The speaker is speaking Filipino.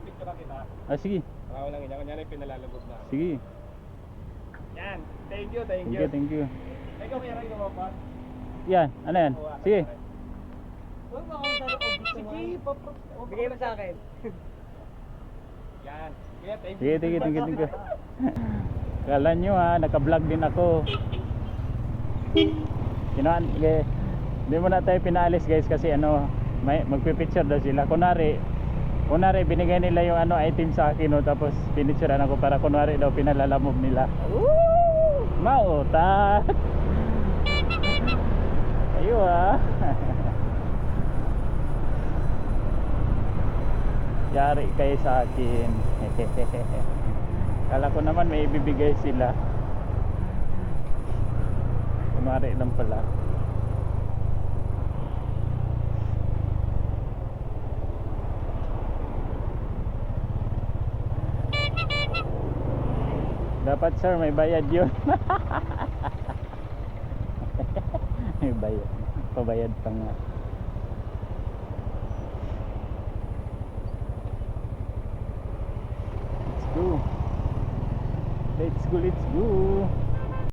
picture kita. Ah, sige. Baka walang ganyan. Kanya na yung pinalalabog na. Sige. Yan. Thank you, thank, Thank you. you, thank you. Ikaw kaya rin pa. Yan, ano yan? Sige. Sige, papa. Bigay mo sa akin. Yan. Kaya thank you. Sige, sige, thank you, thank you. Kala nyo ha, naka-vlog din ako. Kinuan. Hindi mo na tayo pinaalis guys kasi ano, may, magpipicture daw sila. Kunwari, kunwari binigay nila yung ano item sa akin no, tapos pinicturean ako para kunwari daw pinalalamog nila. Woo! Mautak! Ayo ah. Yari kayo sa akin. Kala ko naman may ibibigay sila. Kunwari lang pala. Dapat sir, may bayad yun. may bayad. Pabayad pa nga. Let's go. Let's go, let's go.